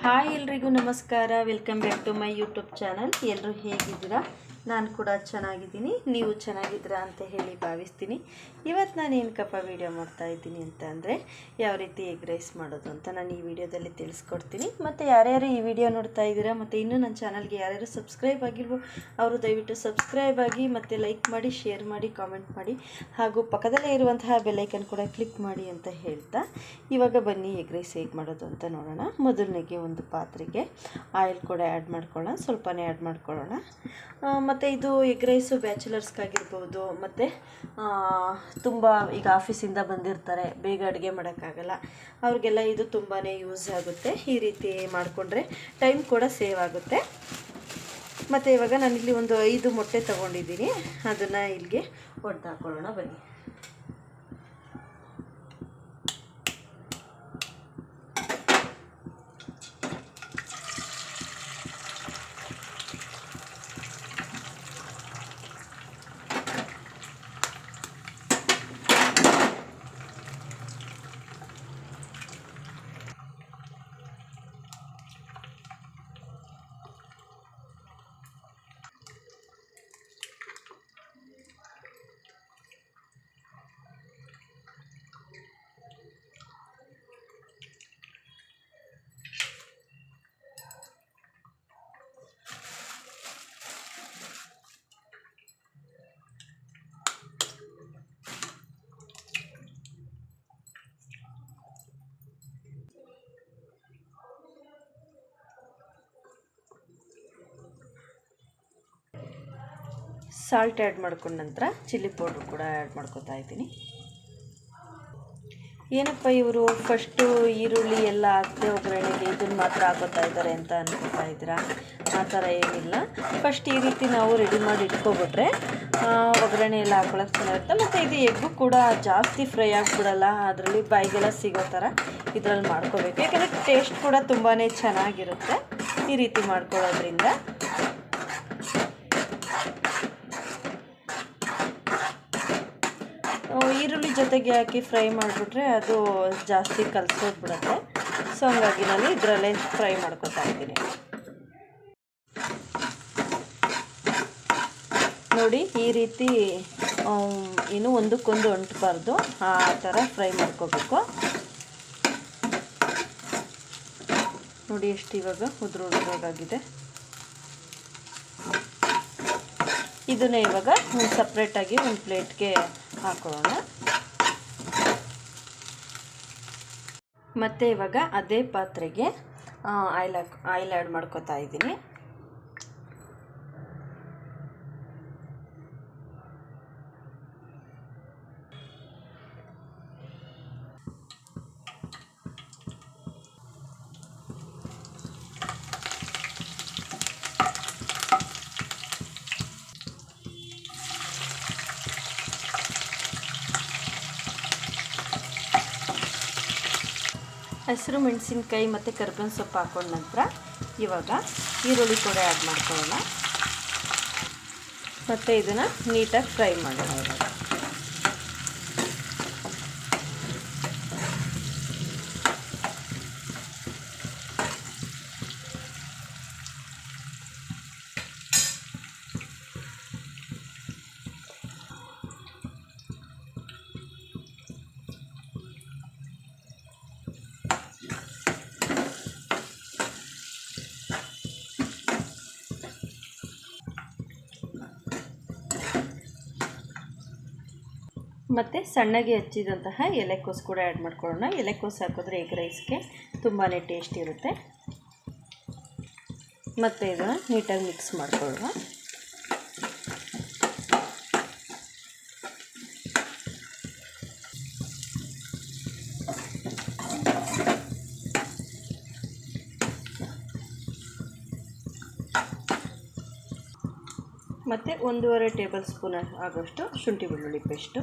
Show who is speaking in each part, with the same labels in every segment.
Speaker 1: Hi ಎಲ್ರಿಗೂ ನಮಸ್ಕಾರ. Welcome back to my YouTube channel ಎಲ್ಲರೂ ಹೇಗಿದ್ದೀರಾ? ನಾನು ಕೂಡ ಚೆನ್ನಾಗಿದ್ದೀನಿ, ನೀವು ಚೆನ್ನಾಗಿದ್ದೀರಾ ಅಂತ ಹೇಳಿ ಭಾವಿಸ್ತೀನಿ. ಇವತ್ತು ನಾನು ಏನಕ್ಕಪ್ಪ ವೀಡಿಯೋ ಮಾಡ್ತಾ ಇದ್ದೀನಿ ಅಂತ ಅಂದರೆ, ಯಾವ ರೀತಿ ಎಗ್ ರೈಸ್ ಮಾಡೋದು ಅಂತ ನಾನು ಈ ವಿಡಿಯೋದಲ್ಲಿ ತಿಳಿಸ್ಕೊಡ್ತೀನಿ. ಮತ್ತು ಯಾರ್ಯಾರು ಈ ವಿಡಿಯೋ ನೋಡ್ತಾ ಇದ್ದೀರಾ, ಮತ್ತು ಇನ್ನೂ ನನ್ನ ಚಾನಲ್ಗೆ ಯಾರ್ಯಾರು ಸಬ್ಸ್ಕ್ರೈಬ್ ಆಗಿರ್ಬೋ ಅವರು ದಯವಿಟ್ಟು ಸಬ್ಸ್ಕ್ರೈಬ್ ಆಗಿ, ಮತ್ತು ಲೈಕ್ ಮಾಡಿ ಶೇರ್ ಮಾಡಿ ಕಾಮೆಂಟ್ ಮಾಡಿ, ಹಾಗೂ ಪಕ್ಕದಲ್ಲೇ ಇರುವಂತಹ ಬೆಲ್ಲೈಕನ್ ಕೂಡ ಕ್ಲಿಕ್ ಮಾಡಿ ಅಂತ ಹೇಳ್ತಾ, ಇವಾಗ ಬನ್ನಿ ಎಗ್ ರೈಸ್ ಹೇಗೆ ಮಾಡೋದು ಅಂತ ನೋಡೋಣ. ಮೊದಲನೇಗೆ ಒಂದು ಪಾತ್ರೆಗೆ ಆಯಿಲ್ ಕೂಡ ಆ್ಯಡ್ ಮಾಡ್ಕೊಳ್ಳೋಣ, ಸ್ವಲ್ಪನೇ ಆ್ಯಡ್ ಮಾಡ್ಕೊಳ್ಳೋಣ. ಮತ್ತು ಇದು ಎಗ್ ರೈಸು ಬ್ಯಾಚುಲರ್ಸ್ಗಾಗಿರ್ಬೋದು, ಮತ್ತು ತುಂಬ ಈಗ ಆಫೀಸಿಂದ ಬಂದಿರ್ತಾರೆ, ಬೇಗ ಅಡುಗೆ ಮಾಡೋಕ್ಕಾಗಲ್ಲ. ಅವ್ರಿಗೆಲ್ಲ ಇದು ತುಂಬಾ ಯೂಸ್ ಆಗುತ್ತೆ. ಈ ರೀತಿ ಮಾಡಿಕೊಂಡ್ರೆ ಟೈಮ್ ಕೂಡ ಸೇವ್ ಆಗುತ್ತೆ. ಮತ್ತು ಇವಾಗ ನಾನಿಲ್ಲಿ ಒಂದು ಐದು ಮೊಟ್ಟೆ ತೊಗೊಂಡಿದ್ದೀನಿ. ಅದನ್ನು ಇಲ್ಲಿಗೆ ಹೊಡೆದಾಕೊಳ್ಳೋಣ ಬನ್ನಿ. ಸಾಲ್ಟ್ ಆ್ಯಡ್ ಮಾಡ್ಕೊಂಡ ನಂತರ ಚಿಲ್ಲಿ ಪೌಡ್ರ್ ಕೂಡ ಆ್ಯಡ್ ಮಾಡ್ಕೊತಾ ಇದ್ದೀನಿ. ಏನಪ್ಪ ಇವರು ಫಸ್ಟು ಈರುಳ್ಳಿ ಎಲ್ಲ ಹಾಕದೆ ಒಗ್ಗರಣೆಗೆ ಇದನ್ನು ಮಾತ್ರ ಹಾಕೋತಾ ಇದ್ದಾರೆ ಅಂತ ಅನ್ಕೋತಾ ಇದ್ದೀರಾ? ಆ ಥರ ಏನಿಲ್ಲ. ಫಸ್ಟ್ ಈ ರೀತಿ ನಾವು ರೆಡಿ ಮಾಡಿ ಇಟ್ಕೊಬಿಟ್ರೆ ಒಗ್ಗರಣೆ ಎಲ್ಲ ಹಾಕೊಳಕ್ಕೆ ಚೆನ್ನಾಗಿರುತ್ತೆ. ಮತ್ತು ಇದು ಎಗ್ಗು ಕೂಡ ಜಾಸ್ತಿ ಫ್ರೈ ಆಗಿಬಿಡಲ್ಲ, ಅದರಲ್ಲಿ ಬಾಯಿಗೆಲ್ಲ ಸಿಗೋ ಥರ ಇದರಲ್ಲಿ ಮಾಡ್ಕೋಬೇಕು. ಯಾಕಂದರೆ ಟೇಸ್ಟ್ ಕೂಡ ತುಂಬಾ ಚೆನ್ನಾಗಿರುತ್ತೆ ಈ ರೀತಿ ಮಾಡ್ಕೊಳ್ಳೋದ್ರಿಂದ. ಜೊತೆಗೆ ಹಾಕಿ ಫ್ರೈ ಮಾಡಿಬಿಟ್ರೆ ಅದು ಜಾಸ್ತಿ ಕಲಸೋಗ್ಬಿಡುತ್ತೆ ಸೊ ಹಂಗಾಗಿ ನಾನು ಇದರಲ್ಲೇ ಫ್ರೈ ಮಾಡ್ಕೊತಾ ಇದ್ದೀನಿ. ನೋಡಿ, ಈ ರೀತಿ ಏನು ಒಂದಕ್ಕೊಂದು ಅಂಟಬಾರ್ದು. ಆ ಥರ ಫ್ರೈ ಮಾಡ್ಕೋಬೇಕು. ನೋಡಿ, ಎಷ್ಟು ಇವಾಗ ಉದುರು ಉದುರಾಗಿದೆ ಇದನ್ನ ಇವಾಗ ಸಪ್ರೇಟಾಗಿ ಒಂದು ಪ್ಲೇಟ್ಗೆ ಹಾಕೊಳ್ಳೋಣ. ಮತ್ತು ಇವಾಗ ಅದೇ ಪಾತ್ರೆಗೆ ಆಯಿಲ್ ಹಾಕ್ ಆಯಿಲ್ ಆ್ಯಡ್ ಮಾಡ್ಕೊತಾ ಇದ್ದೀನಿ. ಹಸಿರು ಮೆಣಸಿನ್ಕಾಯಿ ಮತ್ತು ಕರ್ಬೇವಿನ ಸೊಪ್ಪು ಹಾಕೊಂಡ ನಂತರ ಇವಾಗ ಈರುಳ್ಳಿ ಕೂಡ ಆ್ಯಡ್ ಮಾಡ್ಕೊಳ್ಳೋಣ. ಮತ್ತು ಇದನ್ನು ನೀಟಾಗಿ ಫ್ರೈ ಮಾಡೋಣ. ಇವಾಗ ಮತ್ತು ಸಣ್ಣಗೆ ಹಚ್ಚಿದಂತಹ ಎಲೆಕೋಸು ಕೂಡ ಆ್ಯಡ್ ಮಾಡ್ಕೊಳ್ಳೋಣ. ಎಲೆಕೋಸು ಹಾಕಿದ್ರೆ ಎಗ್ ರೈಸ್ಗೆ ತುಂಬಾ ಟೇಸ್ಟ್ ಇರುತ್ತೆ. ಮತ್ತು ಇದನ್ನು ನೀಟಾಗಿ ಮಿಕ್ಸ್ ಮಾಡ್ಕೊಳ್ಳುವ ಮತ್ತು ಒಂದೂವರೆ ಟೇಬಲ್ ಸ್ಪೂನ್ ಆಗೋಷ್ಟು ಶುಂಠಿ ಬೆಳ್ಳುಳ್ಳಿ ಪೇಸ್ಟು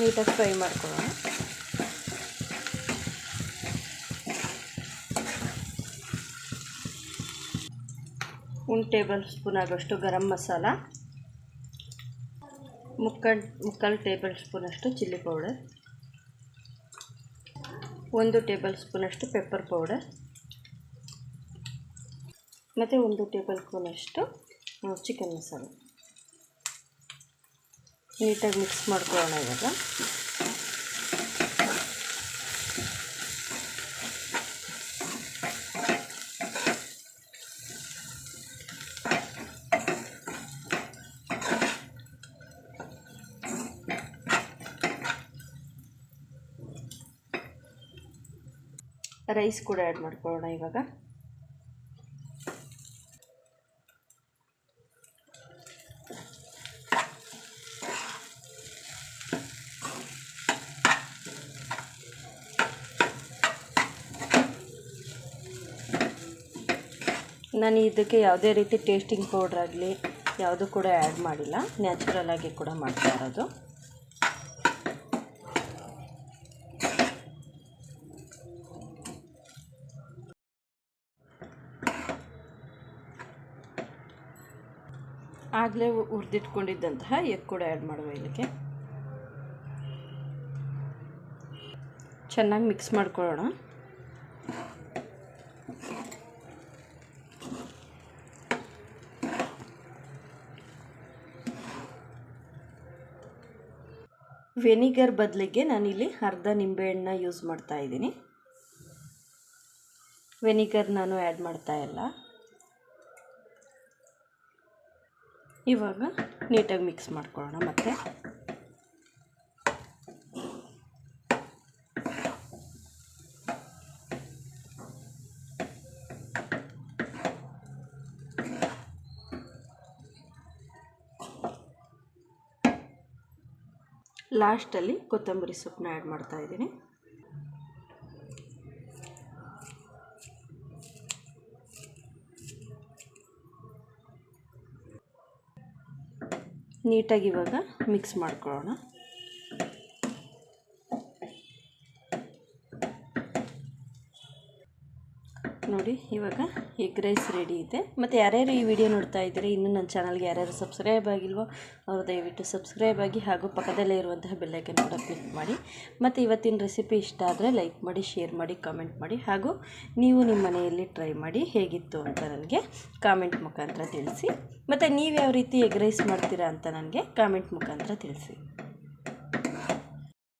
Speaker 1: ನೀಟಾಗಿ ಫ್ರೈ ಮಾಡ್ಕೊಳ್ಳೋಣ. ಒಂದು ಟೇಬಲ್ ಸ್ಪೂನ್ ಆಗೋಷ್ಟು ಗರಂ ಮಸಾಲ ಮುಕ್ಕಾಲು ಮುಕ್ಕಾಲು ಟೇಬಲ್ ಸ್ಪೂನಷ್ಟು ಚಿಲ್ಲಿ ಪೌಡರ್, ಒಂದು ಟೇಬಲ್ ಸ್ಪೂನಷ್ಟು ಪೆಪ್ಪರ್ ಪೌಡರ್, ಮತ್ತು ಒಂದು ಟೇಬಲ್ ಸ್ಪೂನಷ್ಟು ಚಿಕನ್ ಮಸಾಲೆ. ನೀಟಾಗಿ ಮಿಕ್ಸ್ ಮಾಡ್ಕೊಳ್ಳೋಣ ಇವಾಗ. ರೈಸ್ ಕೂಡ ಆ್ಯಡ್ ಮಾಡ್ಕೊಳ್ಳೋಣ ಇವಾಗ. ನಾನು ಇದಕ್ಕೆ ಯಾವುದೇ ರೀತಿ ಟೇಸ್ಟಿಂಗ್ ಪೌಡ್ರ್ ಆಗಲಿ, ಯಾವುದೂ ಕೂಡ ಆ್ಯಡ್ ಮಾಡಿಲ್ಲ. ನ್ಯಾಚುರಲ್ ಆಗಿ ಕೂಡ ಮಾಡ್ತಾ ಇರೋದು. ಆಗಲೇ ಹುರಿದಿಟ್ಕೊಂಡಿದ್ದಂತಹ ಎಗ್ ಕೂಡ ಆ್ಯಡ್ ಮಾಡುವ ಇದಕ್ಕೆ. ಚೆನ್ನಾಗಿ ಮಿಕ್ಸ್ ಮಾಡ್ಕೊಳ್ಳೋಣ. ವೆನಿಗರ್ ಬದಲಿಗೆ ನಾನಿಲ್ಲಿ ಅರ್ಧ ನಿಂಬೆಹಣ್ಣನ್ನ ಯೂಸ್ ಮಾಡ್ತಾ ಇದ್ದೀನಿ. ವೆನಿಗರ್ ನಾನು ಆ್ಯಡ್ ಮಾಡ್ತಾ ಇಲ್ಲ. ಇವಾಗ ನೀಟಾಗಿ ಮಿಕ್ಸ್ ಮಾಡ್ಕೊಳ್ಳೋಣ ಮತ್ತೆ. ಲಾಸ್ಟಲ್ಲಿ ಕೊತ್ತಂಬರಿ ಸೊಪ್ಪನ್ನ ಆ್ಯಡ್ ಮಾಡ್ತಾ ಇದ್ದೀನಿ. ನೀಟಾಗಿ ಇವಾಗ ಮಿಕ್ಸ್ ಮಾಡ್ಕೊಳ್ಳೋಣ. ನೋಡಿ. ಇವಾಗ ಎಗ್ ರೈಸ್ ರೆಡಿ ಇದೆ. ಮತ್ತು ಯಾರ್ಯಾರು ಈ ವಿಡಿಯೋ ನೋಡ್ತಾ ಇದ್ದೀರಿ, ಇನ್ನೂ ನನ್ನ ಚಾನಲ್ಗೆ ಯಾರ್ಯಾರು ಸಬ್ಸ್ಕ್ರೈಬ್ ಆಗಿಲ್ವೋ ಅವರು ದಯವಿಟ್ಟು ಸಬ್ಸ್ಕ್ರೈಬ್ ಆಗಿ ಹಾಗೂ ಪಕ್ಕದಲ್ಲೇ ಇರುವಂತಹ ಬೆಲ್ಲೈಕನ್ ಕೂಡ ಕ್ಲಿಕ್ ಮಾಡಿ. ಮತ್ತು ಇವತ್ತಿನ ರೆಸಿಪಿ ಇಷ್ಟ ಆದರೆ ಲೈಕ್ ಮಾಡಿ ಶೇರ್ ಮಾಡಿ ಕಾಮೆಂಟ್ ಮಾಡಿ ಹಾಗೂ ನೀವು ನಿಮ್ಮ ಮನೆಯಲ್ಲಿ ಟ್ರೈ ಮಾಡಿ ಹೇಗಿತ್ತು ಅಂತ ನನಗೆ ಕಾಮೆಂಟ್ ಮುಖಾಂತರ ತಿಳಿಸಿ. ಮತ್ತು ನೀವು ಯಾವ ರೀತಿ ಎಗ್ ರೈಸ್ ಮಾಡ್ತೀರಾ ಅಂತ ನನಗೆ ಕಾಮೆಂಟ್ ಮುಖಾಂತರ ತಿಳಿಸಿ.